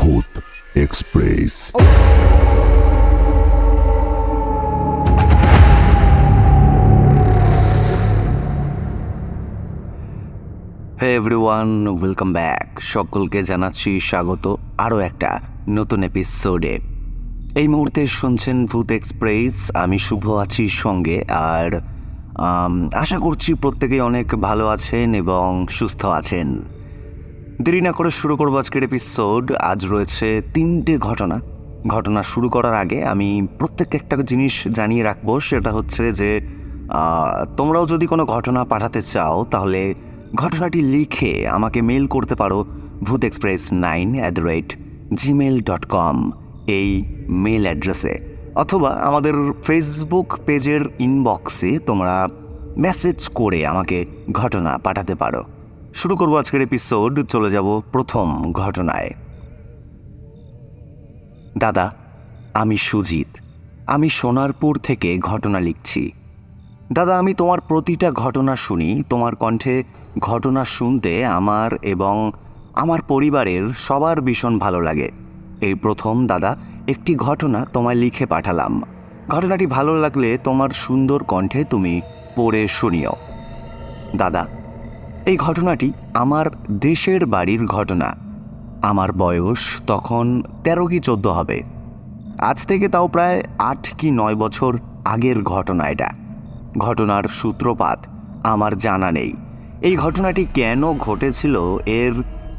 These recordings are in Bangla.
Bhoot express hey everyone welcome back সকলকে জানাচ্ছি স্বাগত। আরও একটা নতুন এপিসোডে এই মুহূর্তে শুনছেন ভূত এক্সপ্রেস আমি শুভ আছি সঙ্গে, আর আশা করছি প্রত্যেকেই অনেক ভালো আছেন এবং সুস্থ আছেন। দেরি না করে শুরু করব আজকের এপিসোড আজ রয়েছে তিনটে ঘটনা। ঘটনা শুরু করার আগে আমি প্রত্যেককে একটা জিনিস জানিয়ে রাখব, সেটা হচ্ছে যে তোমরাও যদি কোনো ঘটনা পাঠাতে চাও, তাহলে ঘটনাটি লিখে আমাকে মেল করতে পারো Bhoot express nine at the rate Gmail dot com এই মেল অ্যাড্রেসে অথবা আমাদের ফেসবুক পেজের ইনবক্সে তোমরা মেসেজ করে আমাকে ঘটনা পাঠাতে পারো। শুরু করব আজকের এপিসোড চলে যাব প্রথম ঘটনায়। দাদা, আমি সুজিত। আমি সোনারপুর থেকে ঘটনা লিখছি। দাদা, আমি তোমার প্রতিটা ঘটনা শুনি, তোমার কণ্ঠে ঘটনা শুনতে আমার এবং আমার পরিবারের সবার ভীষণ ভালো লাগে। এই প্রথম, দাদা, একটি ঘটনা তোমায় লিখে পাঠালাম। ঘটনাটি ভালো লাগলে তোমার সুন্দর কণ্ঠে তুমি পড়ে শুনিও। দাদা এই ঘটনাটি আমার দেশের বাড়ির ঘটনা। আমার বয়স তখন তেরো কি চোদ্দ হবে। আজ থেকে তাও প্রায় আট কি নয় বছর আগের ঘটনা এটা। ঘটনার সূত্রপাত আমার জানা নেই। এই ঘটনাটি কেন ঘটেছিল, এর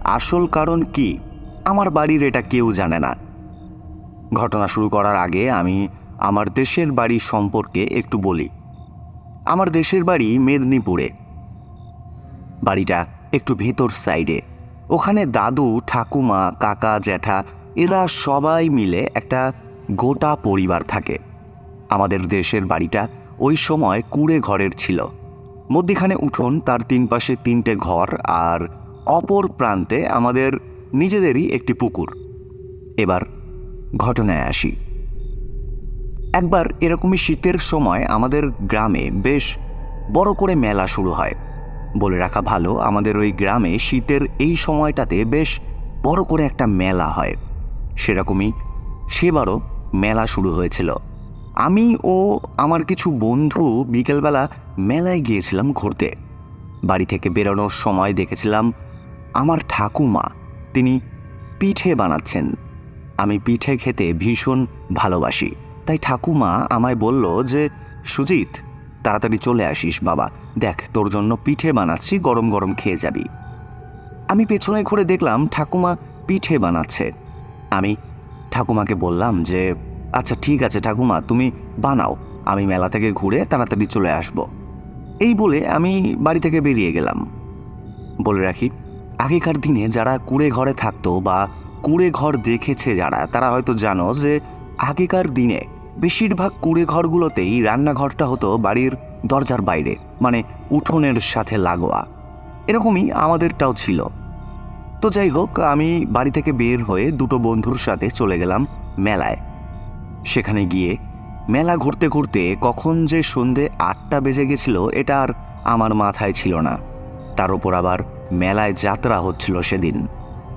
আসল কারণ কি, আমার বাড়ির এটা কেউ জানে না। ঘটনা শুরু করার আগে আমি আমার দেশের বাড়ি সম্পর্কে একটু বলি। আমার দেশের বাড়ি মেদিনীপুরে। বাড়িটা একটু ভেতর সাইডে। ওখানে দাদু, ঠাকুমা, কাকা, জ্যাঠা, এরা সবাই মিলে একটা গোটা পরিবার থাকে। আমাদের দেশের বাড়িটা ওই সময় কুড়ে ঘরের ছিল। মধ্যিখানে উঠোন, তার তিন পাশে তিনটে ঘর আর অপর প্রান্তে আমাদের নিজেদেরই একটি পুকুর। এবার ঘটনায় আসি। একবার এরকমই শীতের সময় আমাদের গ্রামে বেশ বড় করে মেলা শুরু হয়। বলে রাখা ভালো, আমাদের ওই গ্রামে শীতের এই সময়টাতে বেশ বড় করে একটা মেলা হয়। সেরকমই সেবারও মেলা শুরু হয়েছিল। আমি ও আমার কিছু বন্ধু বিকেলবেলা মেলায় গিয়েছিলাম ঘুরতে। বাড়ি থেকে বেরোনোর সময় দেখেছিলাম আমার ঠাকুমা, তিনি পিঠে বানাচ্ছেন। আমি পিঠে খেতে ভীষণ ভালোবাসি। তাই ঠাকুমা আমায় বলল যে, সুজিত তাড়াতাড়ি চলে আসিস, বাবা। দেখ, তোর জন্য পিঠে বানাচ্ছি, গরম গরম খেয়ে যাবি। আমি পেছনে ঘুরে দেখলাম ঠাকুমা পিঠে বানাচ্ছে। আমি ঠাকুমাকে বললাম যে আচ্ছা ঠিক আছে ঠাকুমা, তুমি বানাও। আমি মেলা থেকে ঘুরে তাড়াতাড়ি চলে আসব। এই বলে আমি বাড়ি থেকে বেরিয়ে গেলাম। বলে রাখি, আগেকার দিনে যারা কুড়ে ঘরে থাকতো বা কুড়ে ঘর দেখেছে যারা, তারা হয়তো জানো যে আগেকার দিনে বেশিরভাগ কুড়ে ঘরগুলোতেই রান্নাঘরটা হতো বাড়ির দরজার বাইরে মানে উঠোনের সাথে লাগোয়া। এরকমই আমাদেরটাও ছিল। তো যাই হোক, আমি বাড়ি থেকে বের হয়ে দুটো বন্ধুর সাথে চলে গেলাম মেলায়। সেখানে গিয়ে মেলা ঘুরতে ঘুরতে কখন যে সন্ধে আটটা বেজে গেছিল, এটা আর আমার মাথায় ছিল না। তার ওপর আবার মেলায় যাত্রা হচ্ছিল সেদিন।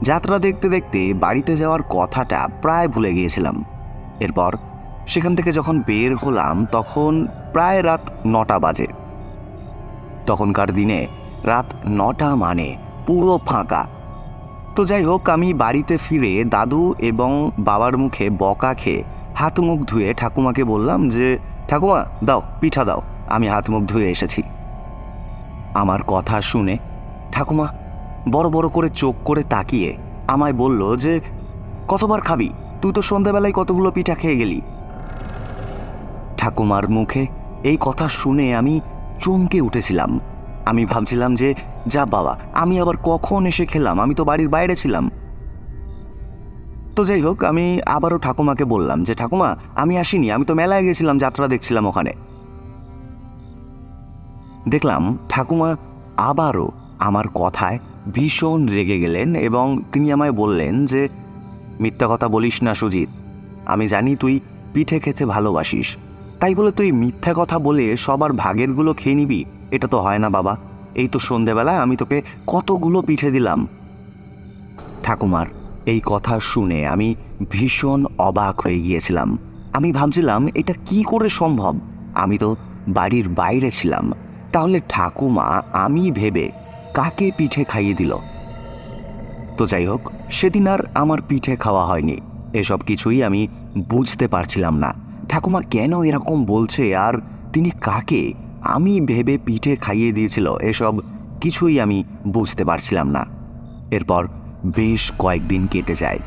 যাত্রা দেখতে দেখতে বাড়িতে যাওয়ার কথাটা প্রায় ভুলে গিয়েছিলাম। এরপর সেখান থেকে যখন বের হলাম, তখন প্রায় রাত নটা বাজে। তখনকার দিনে রাত নটা মানে পুরো ফাঁকা। তো যাই হোক, আমি বাড়িতে ফিরে দাদু এবং বাবার মুখে বকা খেয়ে হাত মুখ ধুয়ে ঠাকুমাকে বললাম যে, ঠাকুমা, দাও, পিঠা দাও, আমি হাত মুখ ধুয়ে এসেছি। আমার কথা শুনে ঠাকুমা বড় বড় করে চোখ করে তাকিয়ে আমায় বলল যে, কতবার খাবি? তুই তো সন্ধ্যাবেলায় কতগুলো পিঠা খেয়ে গেলি? ঠাকুমার মুখে এই কথা শুনে আমি চমকে উঠেছিলাম। আমি ভাবছিলাম যে, যা বাবা, আমি আবার কখন এসে খেলাম? আমি তো বাড়ির বাইরে ছিলাম। তো যাই হোক, আমি আবারও ঠাকুমাকে বললাম যে, ঠাকুমা, আমি আসিনি, আমি তো মেলায় গেছিলাম, যাত্রা দেখছিলাম ওখানে। দেখলাম ঠাকুমা আবারও আমার কথায় ভীষণ রেগে গেলেন এবং তিনি আমায় বললেন যে, মিথ্যা কথা বলিস না সুজিত। আমি জানি তুই পিঠে খেতে ভালোবাসিস। তাই বলে তুই মিথ্যা কথা বলে সবার ভাগেরগুলো খেয়ে নিবি? এটা তো হয় না বাবা। এই তো সন্ধেবেলায় আমি তোকে কতগুলো পিঠে দিলাম। ঠাকুমার, এই কথা শুনে আমি ভীষণ অবাক হয়ে গিয়েছিলাম। আমি ভাবছিলাম, এটা কি করে সম্ভব? আমি তো বাড়ির বাইরে ছিলাম। তাহলে ঠাকুমা, আমি ভেবে কাকে পিঠে খাইয়ে দিল? তো যাই হোক, সেদিন আর আমার পিঠে খাওয়া হয়নি। এসব কিছুই আমি বুঝতে পারছিলাম না। ঠাকুমা কেন এরকম বলছে আর তিনি কাকে? আমি ভেবে পিঠে খাইয়ে দিয়েছিল, এসব কিছুই আমি বুঝতে পারছিলাম না। এরপর বেশ কয়েকদিন কেটে যায়।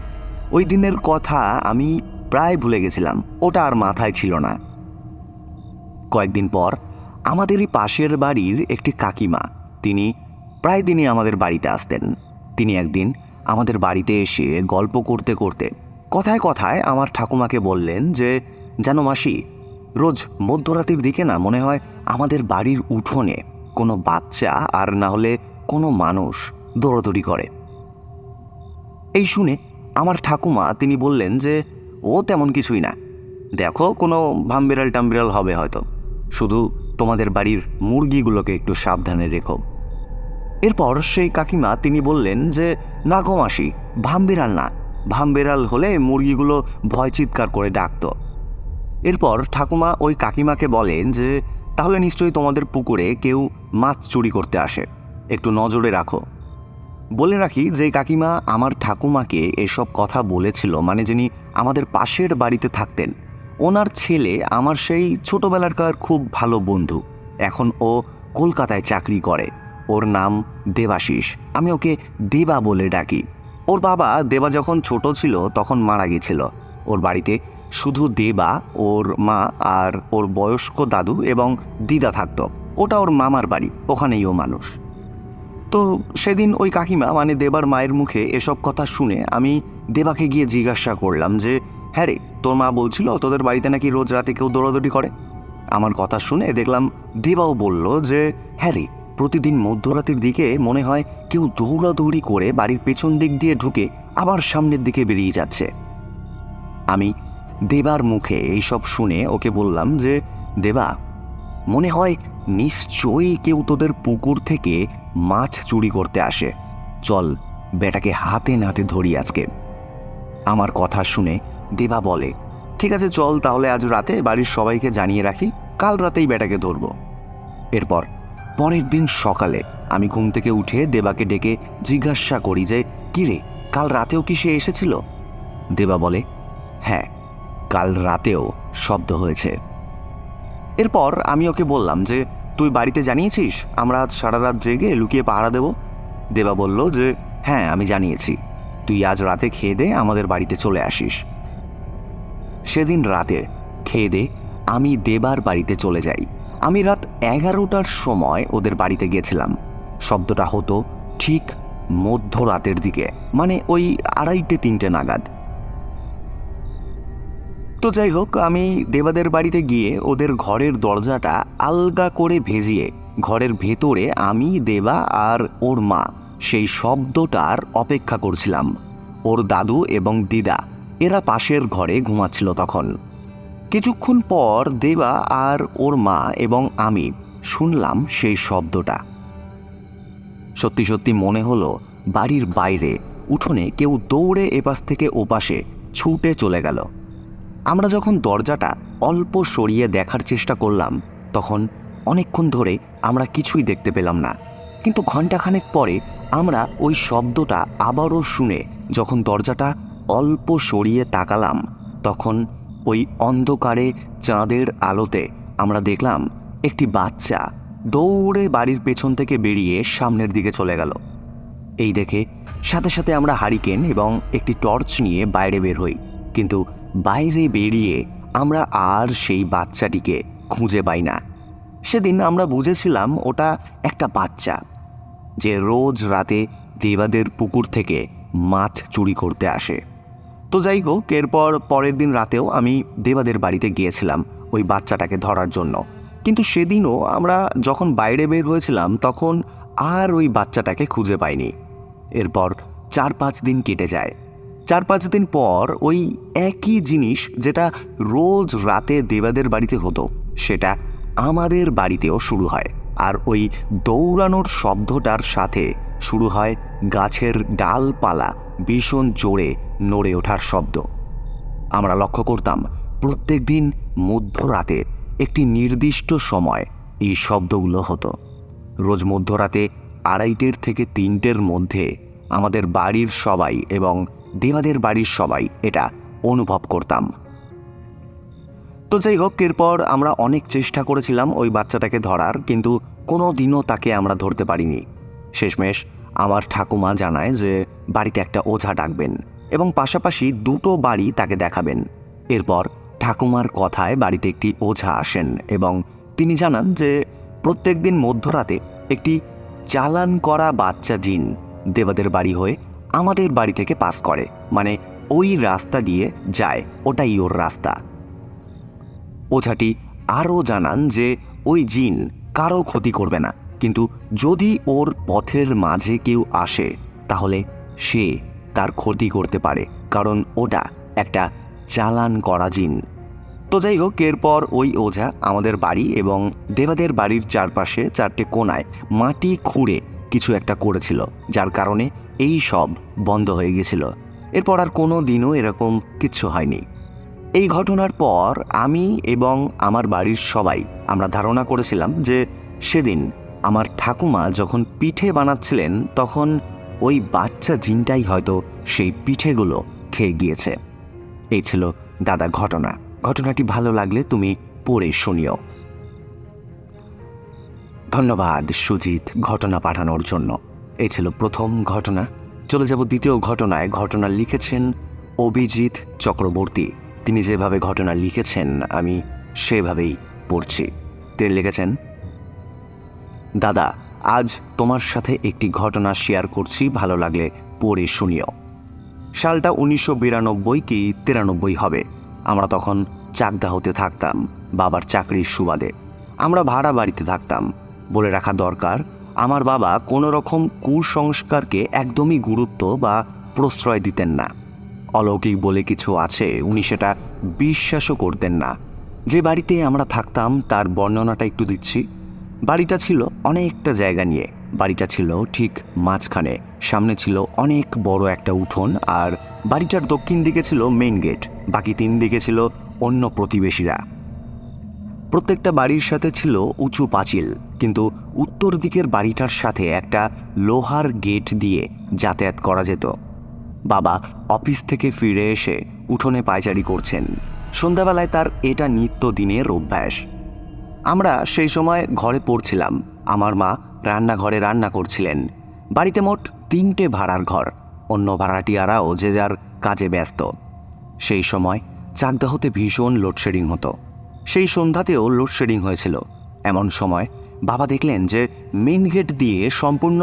ওই দিনের কথা আমি প্রায় ভুলে গেছিলাম, ওটা আর মাথায় ছিল না। কয়েকদিন পর আমাদেরই পাশের বাড়ির একটি কাকিমা, তিনি প্রায় দিনই আমাদের বাড়িতে আসতেন। তিনি একদিন আমাদের বাড়িতে এসে গল্প করতে করতে কথায় কথায় আমার ঠাকুমাকে বললেন যে জানো মাসি, রোজ মধ্যরাতের দিকে না মনে হয় আমাদের বাড়ির উঠোনে কোনো বাচ্চা আর না হলে কোনো মানুষ দৌড়াদৌড়ি করে। এই শুনে আমার ঠাকুমা তিনি বললেন যে, ও তেমন কিছুই না। দেখো কোনো ভামবিড়াল টামবিড়াল হবে হয়তো। শুধু তোমাদের বাড়ির মুরগিগুলোকে একটু সাবধানে রেখো। এরপর সেই কাকিমা তিনি বললেন যে, না গো মাসি ভামবিড়াল না। ভামবিড়াল হলে মুরগিগুলো ভয় চিৎকার করে ডাকতো। এরপর ঠাকুমা ওই কাকিমাকে বলেন যে, তাহলে নিশ্চয়ই তোমাদের পুকুরে কেউ মাছ চুরি করতে আসে। একটু নজরে রাখো। বলে রাখি যে, কাকিমা আমার ঠাকুমাকে এসব কথা বলেছিল মানে যিনি আমাদের পাশের বাড়িতে থাকতেন। ওনার ছেলে আমার সেই ছোটবেলারকার খুব ভালো বন্ধু। এখন ও কলকাতায় চাকরি করে। ওর নাম দেবাশিস। আমি ওকে দেবা বলে ডাকি। ওর বাবা দেবা যখন ছোট ছিল, তখন মারা গেছিল। ওর বাড়িতে শুধু দেবা, ওর মা আর ওর বয়স্ক দাদু এবং দিদা থাকত। ওটা ওর মামার বাড়ি, ওখানেই ও মানুষ। তো সেদিন ওই কাকিমা মানে দেবার মায়ের মুখে এসব কথা শুনে আমি দেবাকে গিয়ে জিজ্ঞাসা করলাম যে হ্যাঁ রে, তোর মা বলছিল তোদের বাড়িতে নাকি রোজ রাতে কেউ দৌড়াদৌড়ি করে? আমার কথা শুনে দেখলাম দেবাও বলল যে হ্যাঁ রে, প্রতিদিন মধ্যরাতের দিকে মনে হয় কেউ দৌড়াদৌড়ি করে বাড়ির পেছন দিক দিয়ে ঢুকে আবার সামনের দিকে বেরিয়ে যাচ্ছে। আমি দেবার মুখে এইসব শুনে ওকে বললাম যে, দেবা, মনে হয় নিশ্চয়ই কেউ তোদের পুকুর থেকে মাছ চুরি করতে আসে। চল, বেটাকে হাতে নাতে ধরি আজকে। আমার কথা শুনে দেবা বলে, ঠিক আছে, চল তাহলে আজ রাতে বাড়ির সবাইকে জানিয়ে রাখি, কাল রাতেই বেটাকে ধরব। এরপর পরের দিন সকালে আমি ঘুম থেকে উঠে দেবাকে ডেকে জিজ্ঞাসা করি যে, কিরে, কাল রাতেও কি সে এসেছিল? দেবা বলে হ্যাঁ কাল রাতেও শব্দ হয়েছে। এরপর আমি ওকে বললাম যে, তুই বাড়িতে জানিয়েছিস? আমরা আজ সারা রাত জেগে লুকিয়ে পাহারা দেব? দেবা বলল যে হ্যাঁ আমি জানিয়েছি। তুই আজ রাতে খেয়ে দে, আমাদের বাড়িতে চলে আসিস। সেদিন রাতে খেয়ে দে, আমি দেবার বাড়িতে চলে যাই। আমি রাত এগারোটার সময় ওদের বাড়িতে গেছিলাম। শব্দটা হতো ঠিক মধ্যরাতের দিকে মানে ওই আড়াইটে, তিনটে নাগাদ। তো যাই হোক, আমি দেবাদের বাড়িতে গিয়ে ওদের ঘরের দরজাটা আলগা করে ভেজিয়ে ঘরের ভেতরে আমি, দেবা আর ওর মা সেই শব্দটার অপেক্ষা করছিলাম। ওর দাদু এবং দিদা, এরা পাশের ঘরে ঘুমাচ্ছিল তখন। কিছুক্ষণ পর দেবা আর ওর মা এবং আমি শুনলাম সেই শব্দটা। সত্যি সত্যি মনে হলো বাড়ির বাইরে উঠোনে কেউ দৌড়ে এপাশ থেকে ওপাশে ছুটে চলে গেল। আমরা যখন দরজাটা অল্প সরিয়ে দেখার চেষ্টা করলাম, তখন অনেকক্ষণ ধরে আমরা কিছুই দেখতে পেলাম না। কিন্তু ঘণ্টাখানেক পরে আমরা ওই শব্দটা আবারও শুনে যখন দরজাটা অল্প সরিয়ে তাকালাম, তখন ওই অন্ধকারে চাঁদের আলোতে আমরা দেখলাম একটি বাচ্চা দৌড়ে বাড়ির পেছন থেকে বেরিয়ে সামনের দিকে চলে গেল। এই দেখে সাথে সাথে আমরা হারিকেন এবং একটি টর্চ নিয়ে বাইরে বের হই। কিন্তু বাইরে বেরিয়ে আমরা আর সেই বাচ্চাটিকে খুঁজে পাই না। সেদিন আমরা বুঝেছিলাম ওটা একটা বাচ্চা, যে রোজ রাতে দেবাদের পুকুর থেকে মাছ চুরি করতে আসে। তো যাই হোক, এরপর পরের দিন রাতেও আমি দেবাদের বাড়িতে গিয়েছিলাম ওই বাচ্চাটাকে ধরার জন্য। কিন্তু সেদিনও আমরা যখন বাইরে বের হয়েছিলাম, তখন আর ওই বাচ্চাটাকে খুঁজে পাইনি। এরপর চার পাঁচ দিন কেটে যায়। চার পাঁচ দিন পর ওই একই জিনিস যেটা রোজ রাতে দেবাদের বাড়িতে হতো, সেটা আমাদের বাড়িতেও শুরু হয়। আর ওই দৌড়ানোর শব্দটার সাথে শুরু হয় গাছের ডালপালা ভীষণ জোরে নড়ে ওঠার শব্দ। আমরা লক্ষ্য করতাম, প্রত্যেক দিন মধ্যরাতে একটি নির্দিষ্ট সময় এই শব্দগুলো হতো। রোজ মধ্যরাতে আড়াইটের থেকে তিনটের মধ্যে আমাদের বাড়ির সবাই এবং দেবাদের বাড়ির সবাই এটা অনুভব করতাম। তো যাই হোক, এরপর আমরা অনেক চেষ্টা করেছিলাম ওই বাচ্চাটাকে ধরার, কিন্তু কোনো দিনও তাকে আমরা ধরতে পারিনি। শেষমেশ আমার ঠাকুমা জানায় যে বাড়িতে একটা ওঝা ডাকবেন এবং পাশাপাশি দুটো বাড়ি তাকে দেখাবেন। এরপর ঠাকুমার কথায় বাড়িতে একটি ওঝা আসেন এবং তিনি জানান যে প্রত্যেক দিন মধ্যরাতে একটি চালান করা বাচ্চা জিন দেবাদের বাড়ি হয়ে আমাদের বাড়ি থেকে পাস করে। মানে ওই রাস্তা দিয়ে যায়, ওটাই ওর রাস্তা। ওঝাটি আরও জানান যে ওই জিন কারও ক্ষতি করবে না। কিন্তু যদি ওর পথের মাঝে কেউ আসে, তাহলে সে তার ক্ষতি করতে পারে, কারণ ওটা একটা চালান করা জিন। তো যাই হোক, এরপর ওই ওঝা আমাদের বাড়ি এবং দেবাদের বাড়ির চারপাশে চারটে কোনায় মাটি খুঁড়ে কিছু একটা করেছিল, যার কারণে এই সব বন্ধ হয়ে গেছিল। এরপর আর কোনো দিনও এরকম কিচ্ছু হয়নি। এই ঘটনার পর আমি এবং আমার বাড়ির সবাই আমরা ধারণা করেছিলাম যে সেদিন আমার ঠাকুমা যখন পিঠে বানাচ্ছিলেন, তখন ওই বাচ্চা জিনটাই হয়তো সেই পিঠেগুলো খেয়ে গিয়েছে। এই ছিল দাদা ঘটনা। ঘটনাটি ভালো লাগলে তুমি পড়ে শুনিও। ধন্যবাদ সুজিত ঘটনা পাঠানোর জন্য। এই ছিল প্রথম ঘটনা। চলে যাব দ্বিতীয় ঘটনায়। ঘটনা লিখেছেন অভিজিৎ চক্রবর্তী। তিনি যেভাবে ঘটনা লিখেছেন, আমি সেভাবেই পড়ছি। তিনি লিখেছেন, দাদা, আজ তোমার সাথে একটি ঘটনা শেয়ার করছি, ভালো লাগলে পড়ে শুনিও। সালটা উনিশশো বিরানব্বই কি তিরানব্বই হবে। আমরা তখন চাকদা হতে থাকতাম, বাবার চাকরির সুবাদে। আমরা ভাড়া বাড়িতে থাকতাম। বলে রাখা দরকার আমার বাবা কোনো রকম কুসংস্কারকে একদমই গুরুত্ব বা প্রশ্রয় দিতেন না। অলৌকিক বলে কিছু আছে, উনি সেটা বিশ্বাসও করতেন না। যে বাড়িতে আমরা থাকতাম, তার বর্ণনাটা একটু দিচ্ছি। বাড়িটা ছিল অনেকটা জায়গা নিয়ে। বাড়িটা ছিল ঠিক মাঝখানে। সামনে ছিল অনেক বড় একটা উঠোন আর বাড়িটার দক্ষিণ দিকে ছিল মেইন গেট। বাকি তিন দিকে ছিল অন্য প্রতিবেশীরা। প্রত্যেকটা বাড়ির সাথে ছিল উঁচু পাঁচিল, কিন্তু উত্তর দিকের বাড়িটার সাথে একটা লোহার গেট দিয়ে যাতায়াত করা যেত। বাবা অফিস থেকে ফিরে এসে উঠোনে পায়চারি করছেন। সন্ধ্যাবেলায় তার এটা নিত্য দিনের অভ্যাস। আমরা সেই সময় ঘরে পড়ছিলাম। আমার মা রান্নাঘরে রান্না করছিলেন। বাড়িতে মোট তিনটে ভাড়ার ঘর। অন্য ভাড়াটিয়ারাও যে যার কাজে ব্যস্ত। সেই সময় চাকদাহতে ভীষণ লোডশেডিং হতো। সেই সন্ধ্যাতেও লোডশেডিং হয়েছিল। এমন সময় বাবা দেখলেন যে মেন গেট দিয়ে সম্পূর্ণ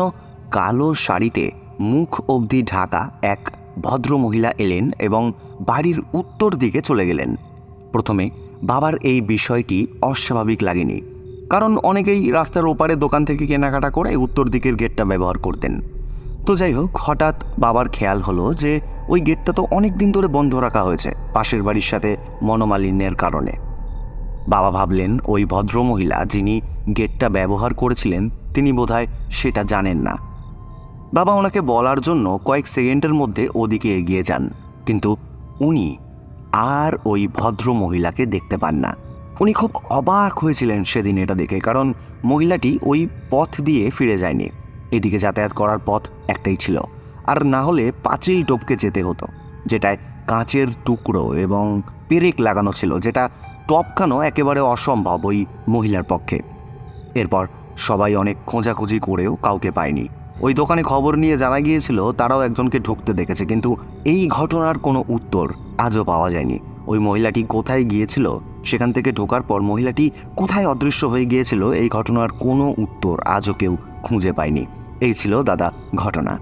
কালো শাড়িতে মুখ অবধি ঢাকা এক ভদ্র মহিলা এলেন এবং বাড়ির উত্তর দিকে চলে গেলেন। প্রথমে বাবার এই বিষয়টি অস্বাভাবিক লাগেনি, কারণ অনেকেই রাস্তার ওপারে দোকান থেকে কেনাকাটা করে উত্তর দিকের গেটটা ব্যবহার করতেন। তো যাই হোক, হঠাৎ বাবার খেয়াল হলো যে ওই গেটটা তো অনেক দিন ধরে বন্ধ রাখা হয়েছে, পাশের বাড়ির সাথে মনোমালিন্যের কারণে। বাবা ভাবলেন, ওই ভদ্রমহিলা যিনি গেটটা ব্যবহার করেছিলেন, তিনি বোধহয় সেটা জানেন না। বাবা ওনাকে বলার জন্য কয়েক সেকেন্ডের মধ্যে ওদিকে এগিয়ে যান, কিন্তু উনি আর ওই ভদ্র মহিলাকে দেখতে পান না। উনি খুব অবাক হয়েছিলেন সেদিন এটা দেখে, কারণ মহিলাটি ওই পথ দিয়ে ফিরে যায়নি। এদিকে যাতায়াত করার পথ একটাই ছিল, আর না হলে পাঁচিল টপকে যেতে হতো, যেটায় কাঁচের টুকরো এবং পেরেক লাগানো ছিল, যেটা টপকানো একেবারে অসম্ভব ওই মহিলার পক্ষে। এরপর সবাই অনেক খোঁজাখুঁজি করেও কাউকে পায়নি। ওই দোকানে খবর নিয়ে জানা গিয়েছিল, তারাও একজনকে ঢুকতে দেখেছে, কিন্তু এই ঘটনার কোনো উত্তর আজও পাওয়া যায়নি। ওই মহিলাটি কোথায় গিয়েছিল, সেখান থেকে ঢোকার পর মহিলাটি কোথায় অদৃশ্য হয়ে গিয়েছিল, এই ঘটনার কোনো উত্তর আজও কেউ খুঁজে পায়নি। এই ছিল দাদা, ঘটনা।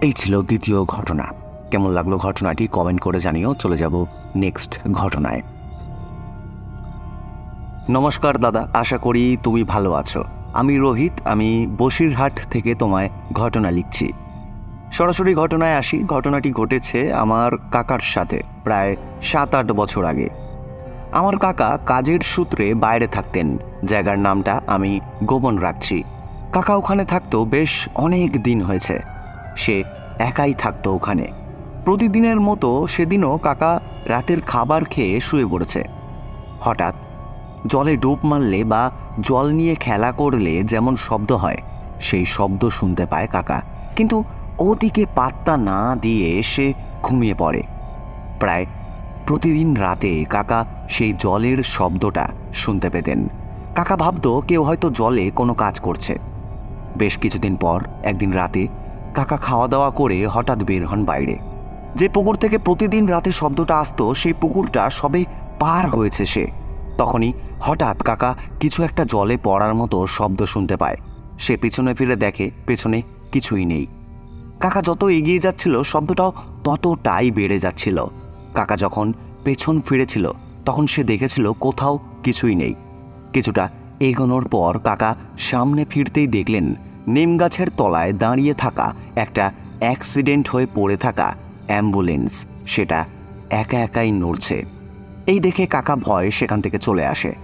এই ছিল দ্বিতীয় ঘটনা। কেমন লাগল ঘটনাটি কমেন্ট করে জানিও। চলে যাব নেক্সট ঘটনায়। নমস্কার দাদা, আশা করি তুমি ভালো আছো। আমি রোহিত, আমি বসিরহাট থেকে তোমায় ঘটনা লিখছি। সরাসরি ঘটনায় আসি। ঘটনাটি ঘটেছে আমার কাকার সাথে প্রায় সাত আট বছর আগে। আমার কাকা কাজের সূত্রে বাইরে থাকতেন। জায়গার নামটা আমি গোপন রাখছি। কাকা ওখানে থাকতো বেশ অনেক দিন হয়েছে। সে একাই থাকতো ওখানে। প্রতিদিনের মতো সেদিনও কাকা রাতের খাবার খেয়ে শুয়ে পড়েছে। হঠাৎ জলে ডুব মারলে বা জল নিয়ে খেলা করলে যেমন শব্দ হয়, সেই শব্দ শুনতে পায় কাকা। কিন্তু ওদিকে পাত্তা না দিয়ে সে ঘুমিয়ে পড়ে। প্রায় প্রতিদিন রাতে কাকা সেই জলের শব্দটা শুনতে পেতেন। কাকা ভাবতো কেউ হয়তো জলে কোনো কাজ করছে। বেশ কিছুদিন পর একদিন রাতে কাকা খাওয়া দাওয়া করে হঠাৎ বের হন বাইরে। যে পুকুর থেকে প্রতিদিন রাতে শব্দটা আসতো, সেই পুকুরটা সবে পার হয়েছে সে। তখনই হঠাৎ কাকা কিছু একটা জলে পড়ার মতো শব্দ শুনতে পায়। সে পিছনে ফিরে দেখে পেছনে কিছুই নেই। কাকা যত এগিয়ে যাচ্ছিল, শব্দটাও ততটাই বেড়ে যাচ্ছিল। কাকা যখন পেছন ফিরেছিল, তখন সে দেখেছিল কোথাও কিছুই নেই। কিছুটা এগোনোর পর কাকা সামনে ফিরতেই দেখলেন, নিম গাছের তলায় দাঁড়িয়ে থাকা একটা অ্যাক্সিডেন্ট হয়ে পড়ে থাকা অ্যাম্বুলেন্স সেটা একা একাই নড়ছে। এই দেখে কাকা ভয় সেখান থেকে চলে আসে।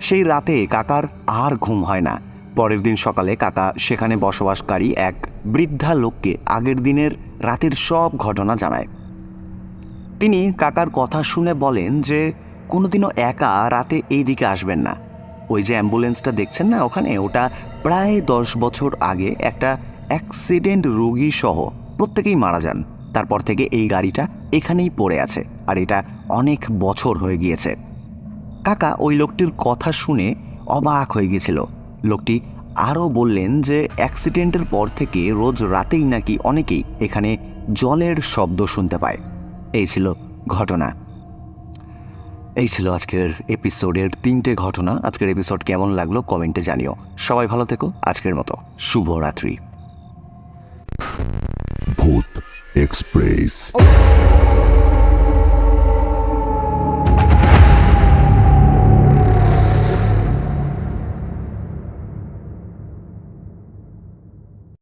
সেই রাতে কাকার আর ঘুম হয় না। পরের দিন সকালে কাকা সেখানে বসবাসকারী এক বৃদ্ধা লোককে আগের দিনের রাতের সব ঘটনা জানায়। তিনি কাকার কথা শুনে বলেন যে, কোনোদিনও একা রাতে এই দিকে আসবেন না। ওই যে অ্যাম্বুলেন্সটা দেখছেন না ওখানে? ওটা প্রায় দশ বছর আগে একটা অ্যাক্সিডেন্ট রোগী সহ প্রত্যেকেই মারা যান। তারপর থেকে এই গাড়িটা এখানেই পড়ে আছে, আর এটা অনেক বছর হয়ে গিয়েছে। কাকা ওই লোকটির কথা শুনে অবাক হয়ে গেছিল লোকটি আরও বললেন যে, অ্যাক্সিডেন্টের পর থেকে রোজ রাতেই নাকি অনেকেই এখানে জলের শব্দ শুনতে পায়। এই ছিল ঘটনা। এই ছিল আজকের এপিসোডের তিনটে ঘটনা। আজকের এপিসোড কেমন লাগল কমেন্টে জানিও। সবাই ভালো থেকো। আজকের মতো শুভরাত্রি। ভূত এক্সপ্রেস